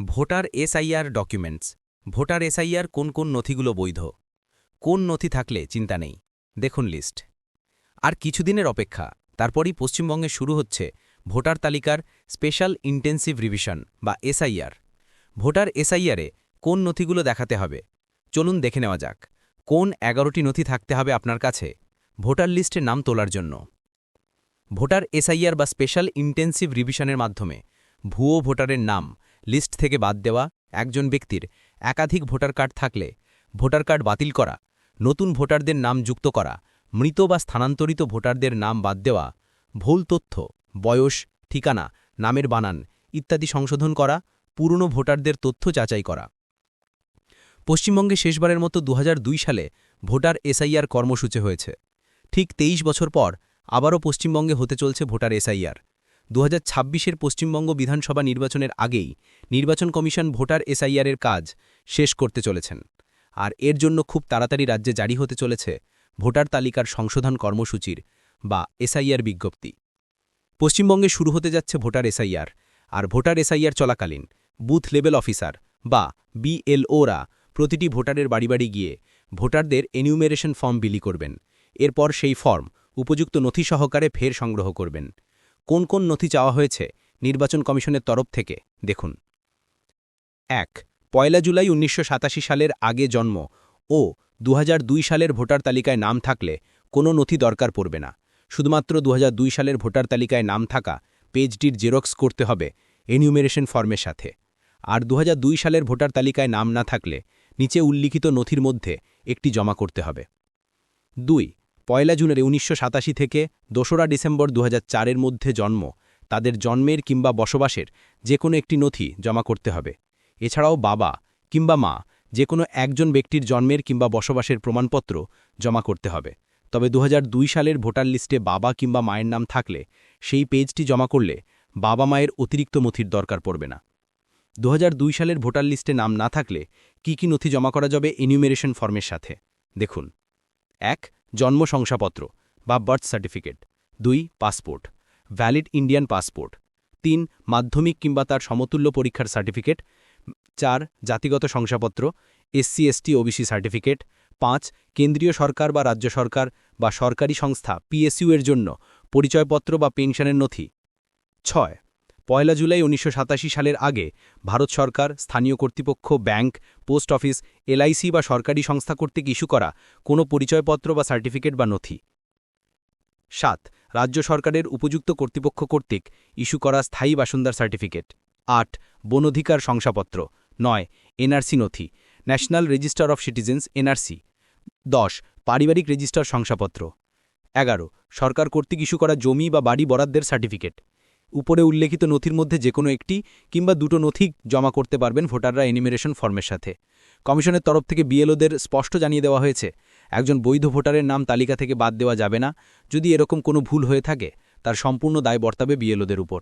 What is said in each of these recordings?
Voter SIR documents. Voter SIR কোন কোন নথিগুলো বৈধ? কোন নথি থাকলে চিন্তা নেই। দেখুন লিস্ট। আর কিছুদিনের অপেক্ষা, তারপরই পশ্চিমবঙ্গে শুরু হচ্ছে ভোটার তালিকার স্পেশাল ইন্টেন্সিভ রিভিশন বা এসআইআর। ভোটার এসআইআরে কোন নথিগুলো দেখাতে হবে? চলুন দেখে নেওয়া যাক। কোন এগারোটি নথি থাকতে হবে আপনার কাছে? ভোটার লিস্টে নাম তোলার জন্য। ভোটার এসআইআর বা স্পেশাল ইন্টেন্সিভ রিভিশনের মাধ্যমে ভুয়ো ভোটারের নাম লিস্ট থেকে বাদ দেওয়া একজন ব্যক্তির একাধিক ভোটার কার্ড থাকলে ভোটার কার্ড বাতিল করা, নতুন ভোটারদের নাম যুক্ত করা, মৃত বা স্থানান্তরিত ভোটারদের নাম বাদ দেওয়া, ভুল তথ্য, বয়স, ঠিকানা, নামের বানান ইত্যাদি সংশোধন করা, পুরনো ভোটারদের তথ্য যাচাই করা। পশ্চিমবঙ্গে শেষবারের মতো দু হাজার দুই সালে ভোটার এসআইআর কর্মসূচি হয়েছে। ঠিক ২৩ বছর পর আবারও পশ্চিমবঙ্গে হতে চলছে ভোটার এসআইআর। দু হাজার পশ্চিমবঙ্গ বিধানসভা নির্বাচনের আগেই নির্বাচন কমিশন ভোটার এসআইআরের কাজ শেষ করতে চলেছেন। আর এর জন্য খুব তাড়াতাড়ি রাজ্যে জারি হতে চলেছে ভোটার তালিকার সংশোধন কর্মসূচির বা এসআইআর বিজ্ঞপ্তি। পশ্চিমবঙ্গে শুরু হতে যাচ্ছে ভোটার এসআইআর, আর ভোটার এসআইআর চলাকালীন বুথ লেভেল অফিসার বা বিএলওরা প্রতিটি ভোটারের বাড়ি বাড়ি গিয়ে ভোটারদের এনিউমেরেশন ফর্ম বিলি করবেন। এরপর সেই ফর্ম উপযুক্ত নথি সহকারে ফের সংগ্রহ করবেন। কোন কোন নথি চাওয়া হয়েছে নির্বাচন কমিশনের তরফ থেকে? দেখুন। এক, পয়লা জুলাই উনিশশো সাতাশি সালের আগে জন্ম ও দু হাজার দুই সালের ভোটার তালিকায় নাম থাকলে কোনো নথি দরকার পড়বে না। শুধুমাত্র দু হাজার দুই সালের ভোটার তালিকায় নাম থাকা পেজটির জেরক্স করতে হবে এনিউমেরেশন ফর্মের সাথে। আর দু হাজার দুই সালের ভোটার তালিকায় নাম না থাকলে নিচে উল্লিখিত নথির মধ্যে একটি জমা করতে হবে। দুই পয়লা জুনের উনিশশো থেকে দোসরা ডিসেম্বর দু এর মধ্যে জন্ম, তাদের জন্মের কিংবা বসবাসের যে কোনো একটি নথি জমা করতে হবে। এছাড়াও বাবা কিংবা মা যে কোনো একজন ব্যক্তির জন্মের কিংবা বসবাসের প্রমাণপত্র জমা করতে হবে। তবে দু হাজার দুই সালের ভোটার লিস্টে বাবা কিংবা মায়ের নাম থাকলে সেই পেজটি জমা করলে বাবা মায়ের অতিরিক্ত নথির দরকার পড়বে না। দু হাজার দুই সালের ভোটার লিস্টে নাম না থাকলে কি কি নথি জমা করা যাবে এনিউমেরেশন ফর্মের সাথে? দেখুন। এক জন্ম শংসাপত্র বা বার্থ সার্টিফিকেট। দুই, পাসপোর্ট। Valid Indian passport. তিন, মাধ্যমিক কিংবা তার সমতুল্য পরীক্ষার সার্টিফিকেট। চার, জাতিগত শংসাপত্র, এসসি, এসটি, ওবিসি সার্টিফিকেট। পাঁচ, কেন্দ্রীয় সরকার বা রাজ্য সরকার বা সরকারি সংস্থা, পিএসইউ এর জন্য পরিচয়পত্র বা পেনশনের নথি। ছয় পয়লা জুলাই উনিশশো সাতাশি সালের আগে ভারত সরকার, স্থানীয় কর্তৃপক্ষ, ব্যাংক, পোস্ট অফিস এলআইসি বা সরকারি সংস্থা কর্তৃক ইস্যু করা কোনো পরিচয়পত্র বা সার্টিফিকেট বা নথি। সাত, রাজ্য সরকারের উপযুক্ত কর্তৃপক্ষ কর্তৃক ইস্যু করা স্থায়ী বাসিন্দার সার্টিফিকেট। আট, বনধিকার শংসাপত্র। নয়, এনআরসি নথি, national register of citizens, NRC. দশ, পারিবারিক রেজিস্টার শংসাপত্র। এগারো, সরকার কর্তৃক ইস্যু করা জমি বা বাড়ি বরাদ্দের সার্টিফিকেট। উপরে উল্লেখিত নথির মধ্যে যে কোনো একটি কিংবা দুটো নথি জমা করতে পারবেন ভোটাররা এনিমিরেশন ফর্মের সাথে। কমিশনের তরফ থেকে বিএলওদের স্পষ্ট জানিয়ে দেওয়া হয়েছে, একজন বৈধ ভোটারের নাম তালিকা থেকে বাদ দেওয়া যাবে না, যদি এরকম কোনো ভুল হয়ে থাকে, তার সম্পূর্ণ দায় বর্তাবে বিএলওদের উপর।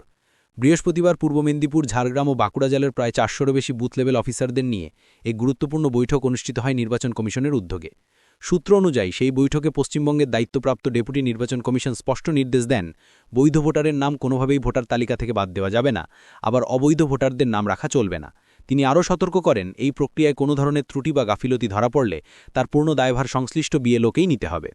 বৃহস্পতিবার পূর্ব মেদিনীপুর, ঝাড়গ্রাম ও বাঁকুড়া জেলার প্রায় চারশোরও বেশি বুথ লেভেল অফিসারদের নিয়ে এই গুরুত্বপূর্ণ বৈঠক অনুষ্ঠিত হয় নির্বাচন কমিশনের উদ্যোগে। সূত্র অনুযায়ী, সেই বৈঠকে পশ্চিমবঙ্গের দায়িত্বপ্রাপ্ত ডেপুটি নির্বাচন কমিশন স্পষ্ট নির্দেশ দেন, বৈধ ভোটারের নাম কোনোভাবেই ভোটার তালিকা থেকে বাদ দেওয়া যাবে না, আবার অবৈধ ভোটারদের নাম রাখা চলবে না। তিনি আরও সতর্ক করেন, এই প্রক্রিয়ায় কোনো ধরনের ত্রুটি বা গাফিলতি ধরা পড়লে তার পূর্ণ দায়ভার সংশ্লিষ্ট বিএলওকেই নিতে হবে।